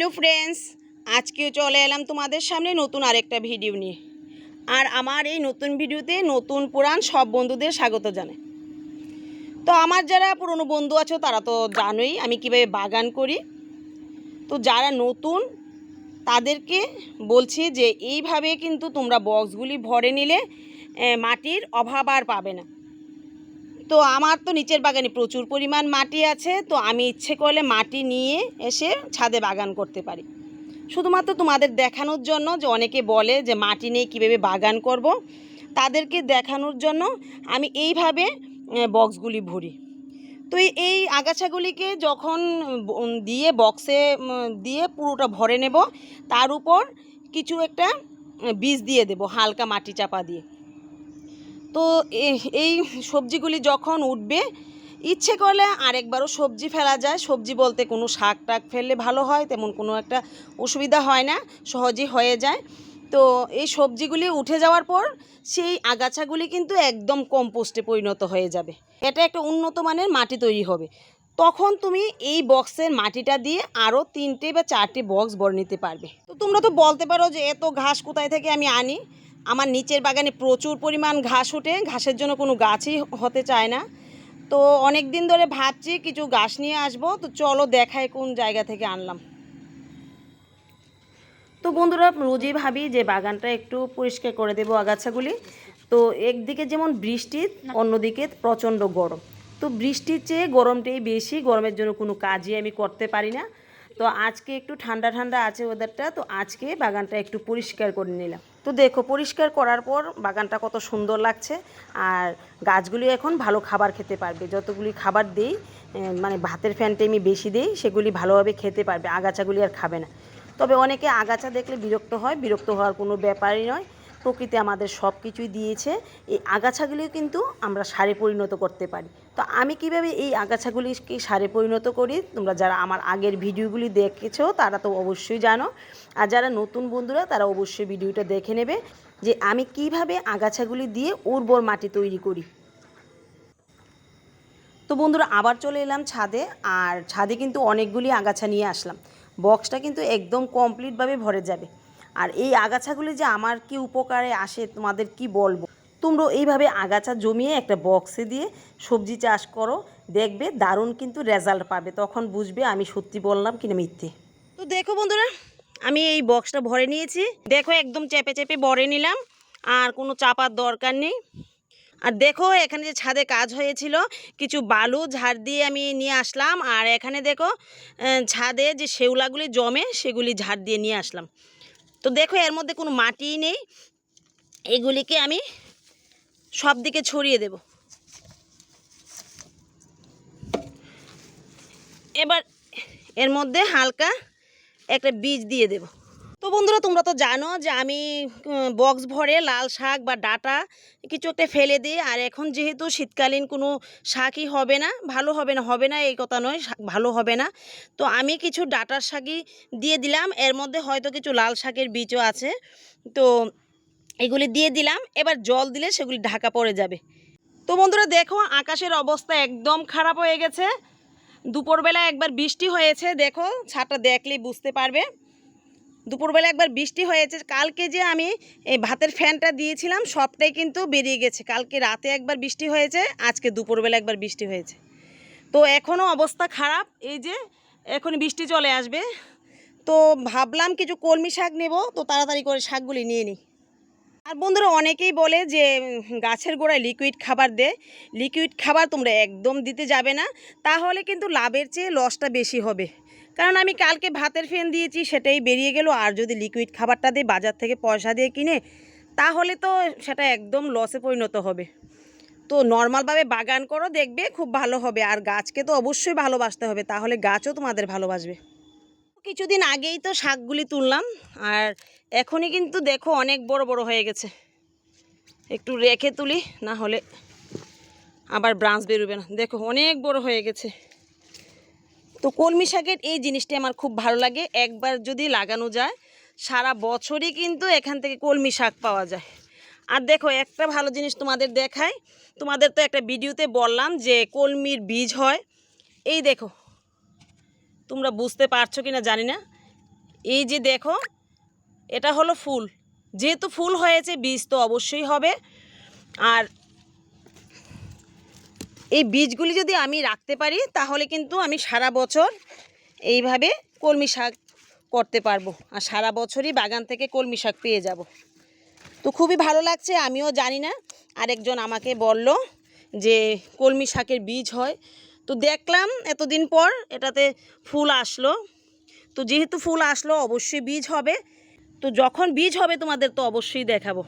Hello friends, আজকেও চলে এলাম তোমাদের সামনে নতুন আরেকটা ভিডিও নিয়ে। আর আমার এই নতুন ভিডিওতে নতুন পুরাণ সব বন্ধুদের স্বাগত জানাই। তো আমার যারা পুরনো বন্ধু আছো, তারা তো জানোই আমি কীভাবে বাগান করি। তো যারা নতুন, তাদেরকে বলছি যে এইভাবে কিন্তু তোমরা বক্সগুলি ভরে নিলে মাটির অভাব আর পাবে না। তো আমার তো নিচের বাগানে প্রচুর পরিমাণ মাটি আছে, তো আমি ইচ্ছে করলে মাটি নিয়ে এসে ছাদে বাগান করতে পারি। শুধুমাত্র তোমাদের দেখানোর জন্য যে অনেকে বলে যে মাটি নেই কীভাবে বাগান করব, তাদেরকে দেখানোর জন্য আমি এইভাবে বক্সগুলি ভরি। তো এই- আগাছাগুলিকে যখন দিয়ে বক্সে দিয়ে পুরোটা ভরে নেব, তার উপর কিছু একটা বীজ দিয়ে দেব, হালকা মাটি চাপা দিয়ে। তো এই সবজিগুলি যখন উঠবে, ইচ্ছে করলে আরেকবারও সবজি ফেলা যায়। সবজি বলতে কোনো শাক টাক ফেললে ভালো হয়, তেমন কোনো একটা অসুবিধা হয় না, সহজেই হয়ে যায়। তো এই সবজিগুলি উঠে যাওয়ার পর, সেই আগাছাগুলি কিন্তু একদম কম্পোস্টে পরিণত হয়ে যাবে। এটা একটা উন্নত মানের মাটি তৈরি হবে। তখন তুমি এই বক্সের মাটিটা দিয়ে আরও তিনটে বা চারটে বক্স ভরে নিতে পারবে। তো তোমরা তো বলতে পারো যে এত ঘাস কোথায় থেকে আমি আনি? আমার নিচের বাগানে প্রচুর পরিমাণ ঘাস ওঠে, ঘাসের জন্য কোনো গাছই হতে চায় না। তো অনেক দিন ধরে ভাবছি কিছু গাছ নিয়ে আসব, তো চলো দেখায় কোন জায়গা থেকে আনলাম। তো বন্ধুরা, রোজই ভাবি যে বাগানটা একটু পরিষ্কার করে দেবো আগাছাগুলি। তো একদিকে যেমন বৃষ্টি, অন্যদিকে প্রচণ্ড গরম। তো বৃষ্টির চেয়ে গরমটাই বেশি, গরমের জন্য কোনো কাজই আমি করতে পারি না। তো আজকে একটু ঠান্ডা ঠান্ডা আছে ওয়েদারটা তো আজকে বাগানটা একটু পরিষ্কার করে নিলাম। তো দেখো, পরিষ্কার করার পর বাগানটা কত সুন্দর লাগছে। আর গাছগুলি এখন ভালো খাবার খেতে পারবে। যতগুলি খাবার দিই মানে ভাতের ফ্যানটা আমি বেশি দিই, সেগুলি ভালোভাবে খেতে পারবে। আগাছাগুলি আর খাবে না। তবে অনেকে আগাছা দেখলে বিরক্ত হয়। বিরক্ত হওয়ার কোনো ব্যাপারই নয়। প্রকৃতি আমাদের সব কিছুই দিয়েছে। এই আগাছাগুলিও কিন্তু আমরা সারে পরিণত করতে পারি। তো আমি কীভাবে এই আগাছাগুলিকে সারে পরিণত করি? তোমরা যারা আমার আগের ভিডিওগুলি দেখেছ, তারা তো অবশ্যই জানো। আর যারা নতুন বন্ধুরা, তারা অবশ্যই ভিডিওটা দেখে নেবে যে আমি কীভাবে আগাছাগুলি দিয়ে উর্বর মাটি তৈরি করি। তো বন্ধুরা, আবার চলে এলাম ছাদে, আর ছাদে কিন্তু অনেকগুলি আগাছা নিয়ে আসলাম। বক্সটা কিন্তু একদম কমপ্লিটভাবে ভরে যাবে। আর এই আগাছাগুলি যে আমার কি উপকারে আসে, তোমাদের কি বলব? তোমরা এইভাবে আগাছা জমিয়ে একটা বক্সে দিয়ে সবজি চাষ করো, দেখবে দারুণ কিন্তু রেজাল্ট পাবে। তখন বুঝবে আমি সত্যি বললাম কিনা মিথ্যে। তো দেখো বন্ধুরা, আমি এই বক্সটা ভরে নিয়েছি। দেখো একদম চেপে চেপে ভরে নিলাম, আর কোনো চাপার দরকার নেই। আর দেখো এখানে যে ছাদে কাজ হয়েছিল, কিছু বালু ঝাড় দিয়ে আমি নিয়ে আসলাম, আর এখানে দেখো ছাদে যে শেওলাগুলি জমে সেগুলি ঝাড় দিয়ে নিয়ে আসলাম। তো দেখো, এর মধ্যে কোনো মাটি নেই। এগুলিকে আমি সব দিকে ছড়িয়ে দেব। এবার এর মধ্যে হালকা একটা বীজ দিয়ে দেব। বন্ধুরা, তোমরা তো জানো যে আমি বক্স ভরে লাল শাক বা ডাটা কিছু একটা ফেলে দিই। আর এখন যেহেতু শীতকালীন কোনো শাকই হবে না, ভালো হবে না হবে না এই কথা নয় ভালো হবে না। তো আমি কিছু ডাটার শাকই দিয়ে দিলাম। এর মধ্যে হয়তো কিছু লাল শাকের বীজও আছে। তো এগুলি দিয়ে দিলাম। এবার জল দিলে সেগুলি ঢাকা পড়ে যাবে। তো বন্ধুরা, দেখো আকাশের অবস্থা একদম খারাপ হয়ে গেছে। দুপুরবেলা একবার বৃষ্টি হয়েছে, দেখো, ছাদটা দেখলেই বুঝতে পারবে। দুপুরবেলা একবার বৃষ্টি হয়েছে, কালকে যে আমি এই ভাতের ফ্যানটা দিয়েছিলাম, সবটাই কিন্তু বেরিয়ে গেছে। কালকে রাতে একবার বৃষ্টি হয়েছে, আজকে দুপুরবেলা একবার বৃষ্টি হয়েছে। তো এখনও অবস্থা খারাপ, এই যে এখন বৃষ্টি চলে আসবে। তো ভাবলাম কিছু কলমি শাক নেব, তো তাড়াতাড়ি করে শাকগুলি নিয়ে নিই। আর বন্ধুরা, অনেকেই বলে যে গাছের গোড়ায় লিকুইড খাবার দে। লিকুইড খাবার তোমরা একদম দিতে যাবে না, তাহলে কিন্তু লাভের চেয়ে লসটা বেশি হবে। কারণ আমি কালকে ভাতের ফেন দিয়েছি, সেটাই বেরিয়ে গেল। আর যদি লিকুইড খাবারটা দিই বাজার থেকে পয়সা দিয়ে কিনে, তাহলে তো সেটা একদম লসে পরিণত হবে। তো নর্মালভাবে বাগান করো, দেখবে খুব ভালো হবে। আর গাছকে তো অবশ্যই ভালোবাসতে হবে, তাহলে গাছও তোমাদের ভালোবাসবে। কিছুদিন আগেই তো শাকগুলি তুললাম, আর এখনই কিন্তু দেখো অনেক বড় বড় হয়ে গেছে। একটু রেখে তুলি, না হলে আবার ব্রাঞ্চ বেরোবে না। দেখো অনেক বড় হয়ে গেছে। তো কলমি শাকের এই জিনিসটি আমার খুব ভালো লাগে। একবার যদি লাগানো যায়, সারা বছরই কিন্তু এখান থেকে কলমি শাক পাওয়া যায়। আর দেখো, একটা ভালো জিনিস তোমাদের দেখায় তোমাদের তো একটা ভিডিওতে বললাম যে কলমির বীজ হয়। এই দেখো, তোমরা বুঝতে পারছ কি না জানি না। এই যে দেখো, এটা হলো ফুল। যেহেতু ফুল হয়েছে, বীজ তো অবশ্যই হবে। আর এই বীজগুলি যদি আমি রাখতে পারি, তাহলে কিন্তু আমি সারা বছর এইভাবে কলমি শাক করতে পারব। আর সারা বছরই বাগান থেকে কলমি শাক পেয়ে যাব। তো খুবই ভালো লাগছে, আমিও জানি না। আরেকজন আমাকে বলল যে কলমি শাকের বীজ হয়। তো দেখলাম এতদিন পর এটাতে ফুল আসলো। তো যেহেতু ফুল আসলো, অবশ্যই বীজ হবে। তো যখন বীজ হবে তোমাদের তো অবশ্যই দেখাবো।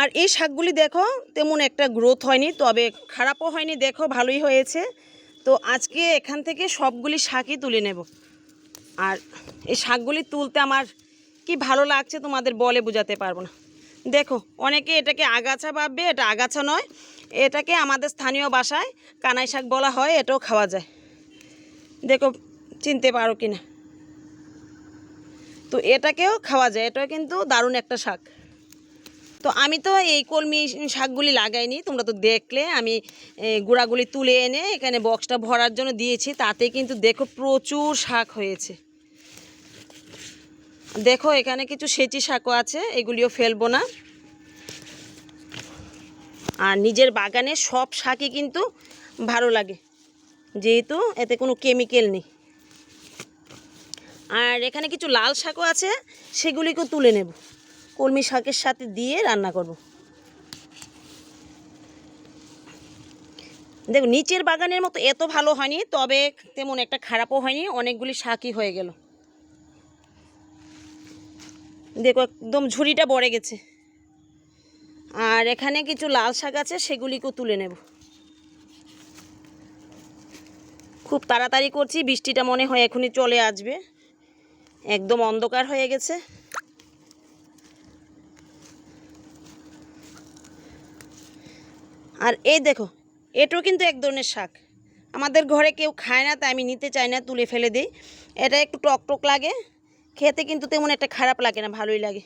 আর এই শাকগুলি দেখো, তেমন একটা গ্রোথ হয়নি, তবে খারাপও হয়নি, দেখো ভালোই হয়েছে। তো আজকে এখান থেকে সবগুলি শাকই তুলে নেব। আর এই শাকগুলি তুলতে আমার কি ভালো লাগছে তোমাদের বলে বোঝাতে পারব না। দেখো, অনেকে এটাকে আগাছা ভাববে, এটা আগাছা নয়, এটাকে আমাদের স্থানীয় বাসায় কানাই শাক বলা হয়, এটাও খাওয়া যায়। দেখো, চিনতে পারো কি না তো এটাকেও খাওয়া যায়, এটাও কিন্তু দারুণ একটা শাক। তো আমি তো এই কলমি শাকগুলি লাগাইনি, তোমরা তো দেখলে, আমি গুঁড়াগুলি তুলে এনে এখানে বক্সটা ভরার জন্য দিয়েছি, তাতে কিন্তু দেখো প্রচুর শাক হয়েছে। দেখো এখানে কিছু সেচি শাকও আছে, এগুলিও ফেলব না। আর নিজের বাগানে সব শাকই কিন্তু ভালো লাগে, যেহেতু এতে কোনো কেমিক্যাল নেই। আর এখানে কিছু লাল শাকও আছে, সেগুলিকেও তুলে নেব। কলমি শাকের সাথে দিয়ে রান্না করব। দেখো, নিচের বাগানের মতো এত ভালো হয়নি, তবে তেমন একটা খারাপও হয়নি, অনেকগুলি শাকই হয়ে গেল। দেখো, একদম ঝুড়িটা বড়ে গেছে। আর এখানে কিছু লাল শাক আছে, সেগুলিকেও তুলে নেব। খুব তাড়াতাড়ি করছি, বৃষ্টিটা মনে হয় এখনই চলে আসবে। একদম অন্ধকার হয়ে গেছে। আর এই দেখো, এটাও কিন্তু এক ধরনের শাক। আমাদের ঘরে কেউ খায় না, তাই আমি নিতে চাই না, তুলে ফেলে দিই। এটা একটু টক টক লাগে, খেতে কিন্তু তেমন একটা খারাপ লাগে না, ভালোই লাগে।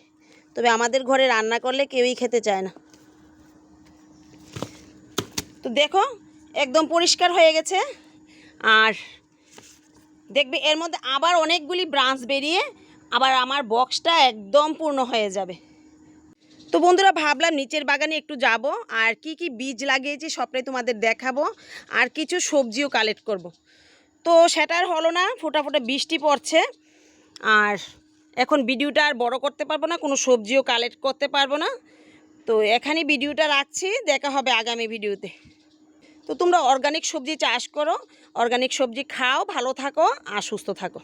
তবে আমাদের ঘরে রান্না করলে কেউই খেতে চায় না। তো দেখো, একদম পরিষ্কার হয়ে গেছে। আর দেখবে এর মধ্যে আবার অনেকগুলি ব্রাঞ্চ বেরিয়ে আবার আমার বক্সটা একদম পূর্ণ হয়ে যাবে। তো বন্ধুরা, ভাবলাম নিচের বাগানে একটু যাব, আর কি কি বীজ লাগিয়েছি সবটাই তোমাদের দেখাবো, আর কিছু সবজিও কালেক্ট করব। তো সেটা আর হলো না ফোটা ফোটা বৃষ্টি পড়ছে, আর এখন ভিডিওটা আর বড় করতে পারব না, কোনো সবজিও কালেক্ট করতে পারব না। তো এখানে ভিডিওটা রাখছি, দেখা হবে আগামী ভিডিওতে। তো তোমরা অর্গানিক সবজি চাষ করো অর্গানিক সবজি খাও, ভালো থাকো, আর সুস্থ থাকো।